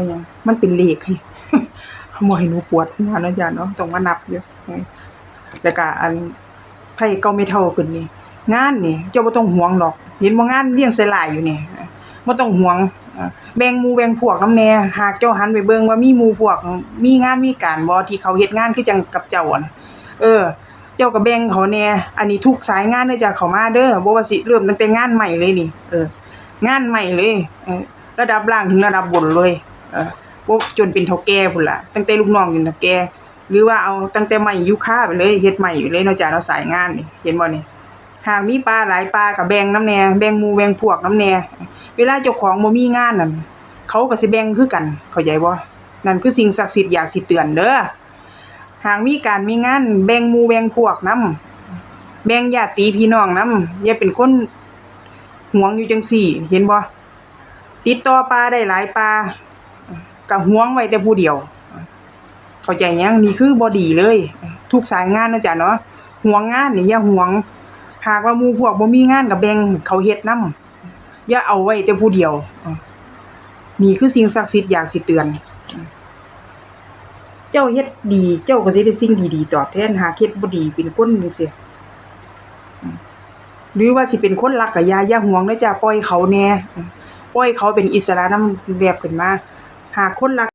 เอาหยังมันเป็นเลขให้บ่ให้หนูปวดหัวเนาะจ้ะเนาะต้องมานับอยู่แล้วก็อันไผเก่าไม่เท่าขึ้นนี่งานนี่เจ้าบ่ต้องห่วงดอก เห็นบ่างานเลี้ยงใส่หลายอยู่นี่บ่ต้องห่วงแบ่งมูแบ่งพวกนำแน่หากเจ้าหันไปเบิ่งว่ามีมูพวก มีงานมีการบ่ที่เขาเฮ็ดงานคือจังกับเจ้าอะนะเออ เจ้าก็แบ่งเขาแน่อันนี้ทุกสายงานเด้อจ้ะเขามาเด้อบ่ว่าสิเริ่มตั้งแต่งานใหม่เลยนี่ เออ งานใหม่เลยเอระดับล่างถึงระดับบนเลย เออบ่จนเป็นเฒ่าแก่พุ่นล่ะตั้งแต่ลูกน้องจนเฒ่าแก่หรือว่าเอาตั้งแต่ใหม่ยุคาไปเลยเฮ็ดใหม่อยู่เลยเนาะจ้ะเนาะสายงานนี่เห็นบ่นี่หากมีปลาหลายปลาก็แบ่งน้ำแน่แบ่งหมูแบ่งพวกน้ำแน่เวลาเจ้าของบ่มีงานนั่นเขาก็สิแบ่งคือกัน เข้าใจบ่นั่นคือสิ่งศักดิ์สิทธิ์อยากสิเตือนเด้อหากมีการมีงานแบ่งหมูแบ่งพวกนํแบ่งญาติพี่น้องนํอย่าเป็นคนหวงอยู่จังซี่ เห็นบ่ติดต่อปลาได้หลายปลา ก็หวงไว้แต่ผู้เดียว เข้าใจยังนี่คือบ่ดีเลย ทุกสายงานเนะจ้ะเนาะห่วงงานนี่อย่าหวง หากว่าหมู่พวกบ่มีงานก็แบงเขาเฮ็ดนำอย่าเอาไว้แต่ผู้เดียวนี่คือสิ่งศักดิ์สิทธิ์อยากสิเตือน เจ้าเฮ็ดดี เจ้าก็สิได้สิ่งดีๆตอบแทนหากเฮ็ดบ่ดีเป็นคนจังซี่หรือว่าสิเป็นคนรักก็อย่าอย่าห่วงเด้อจ้ะปล่อยเขาแน่ปล่อยเขาเป็นอิสระนำแบบขึ้นมา หากคนรัก